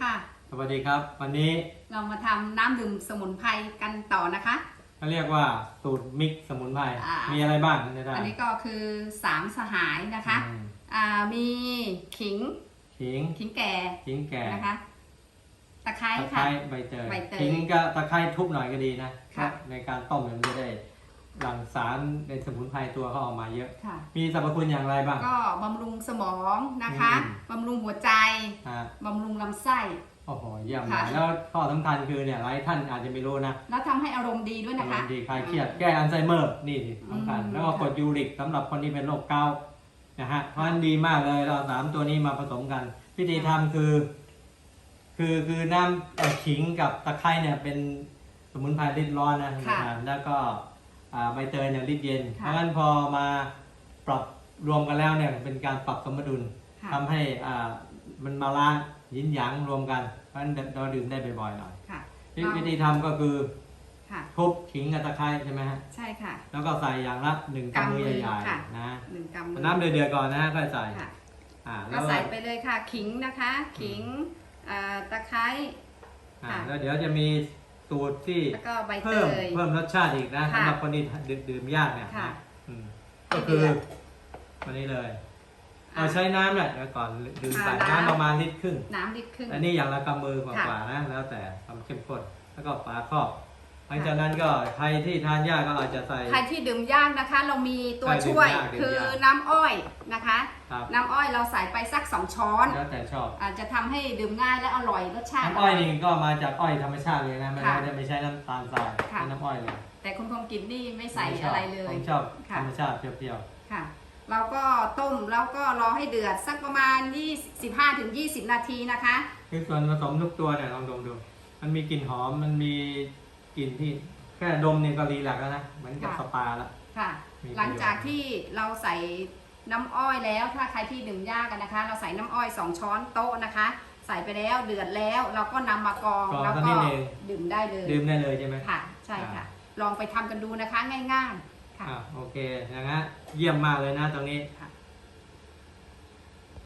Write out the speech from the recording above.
ค่ะ สวัสดีครับ วันนี้เรามาทำน้ำดื่มสมุนไพรกันต่อนะคะ เขาเรียกว่าสูตรมิกซ์สมุนไพรอ่ามี มีอะไรบ้างในได้อันนี้ก็คือสามสหายนะคะอืมอ่ามีขิงขิงขิงแก่ขิงแก่นะคะ ตะไคร้ตะไคค่ะ ร้ใบเตยใบเตยขิงก็ตะไคร้ทุบหน่อยก็ดีนะค่ะในการต้มเนี่ยมันจะได้ หลั่งสารในสมุนไพรตัวเขาออกมาเยอะ ค่ะ มีสรรพคุณอย่างไรบ้าง ก็บำรุงสมองนะคะอืม บำรุงหัวใจอ่าบำรุงลำไส้ โอ้โหเยี่ยมค่ะเลยแล้วข้อสำคัญคือเนี่ยหลายท่านอาจจะไม่รู้นะแล้วทำให้อารมณ์ดีด้วยอานะรคะ มณ์ดีคลายเครียดแก้อัลไซเมอร์นี่สิสำคัญ อืม แล้วก็กรดยูริกสำหรับคนที่เป็นโรคเกาต์นะฮะเพราะฉะนั้นดีมากเลยเราสามตัวนี้มาผสมกัน วิธีทำคือ คือคือน้ำเอ่อขิงกับตะไคร้เนี่ยเป็นสมุนไพรริดร้อนนะค่ะอ่าแล้วก็อ่า ใบเตยเนี่ยริดเย็น เพค่ะราะฉะนั้นพอมาปรับรวมกันแล้วเนี่ยเป็นการปรับสมดุลค่ะทำให้อ่ามันมาล้างยินหยางรวมกัน เพราะฉะนั้นเราดื่มได้บ่อยๆหน่อยค่ะวิวิธีทำก็คือค่ะทุบขิงกับตะไคร้ใช่ไหมฮะใช่ค่ะ แล้วก็ใส่อย่างละหนึ่งกำมือใหญ่ค่ะๆนะหนึ่งกำมือน้ำเดือดๆก่อนนะค่อยใส่ค่ะอ่าแล้ก็วใส่ไปเลยค่ะขิงนะคะ ขิงอ่าตะไคร้อ่าค่ะแล้วเดี๋ยวจะมี สูตรที่แล้วก็ใบเตเพิ่มย เพิ่มรสชาติอีกนะค่ะสำหรับคนที่ดื่มดื่มยากเนี่ยค่ะนะอืมก็คือวันนี้เลยอะเราใช้น้ำเนี่ยเดี๋ยวก่อนดื่มไปอ่าน้ำ น้ำประมาณลิตรครึ่งน้ำลิตรครึ่ง อันนี้อย่างละกำมือกค่ะว่าๆนะ แล้วแต่ความเข้มข้นแล้วก็ฝาครอบ หลังจากนั้นก็ใครที่ทานยากก็อาจจะใส่ ใครที่ดื่มยากนะคะ เรามีตัวใครดื่มช่วยยากดื่มคือยากน้ำอ้อยนะคะ ครับ น้ำอ้อยเราใส่ไปสักสองช้อนแล้วแต่ชอบอาจจะทำให้ดื่มง่ายและอร่อยรสชาติ น้ำอ้อยนี่ก็มาจากอ้อยธรรมชาติเลยนะไม่ค่ะได้ไม่ใช้น้ำตาลทรายค่ะใช้น้ำอ้อยเลยแต่คุณคงกินนี่ไม่ใส่ผมชบอะไรเลย ผมชอบค่ะ ธรรมชาติเปรี้ยวค่ะ เราก็ต้มแล้วก็รอให้เดือดสักประมาณ15ถึง20 นาทีนะคะ ๆคือส่วนผสมทุกตัวเนี่ยลองดมดู มันมีกลิ่นหอมมันมี กลิ่นที่แค่ดมเนี่ยก็รีแลกซ์แล้วนะเหมือนกับค่ะ สปาแล้ว ค่ะ มีประโยชน์ หลังจากที่เราใส่น้ำอ้อยแล้ว ถ้าใครที่ดื่มยากกันนะคะ เราใส่น้ำอ้อย 2 ช้อนโต๊ะนะคะ ใส่ไปแล้วเดือดแล้ว เราก็นำมากรองกรองแล้วสักก็นิดนึงดื่มได้เลยดื่มได้เลยใช่ไหม ค่ะ ใช่ค่ะลองไปทำกันดูนะคะง่ายๆค่ะ อะโอเคอย่างนั้นเยี่ยมมากเลยนะตรงนี้ ค่ะ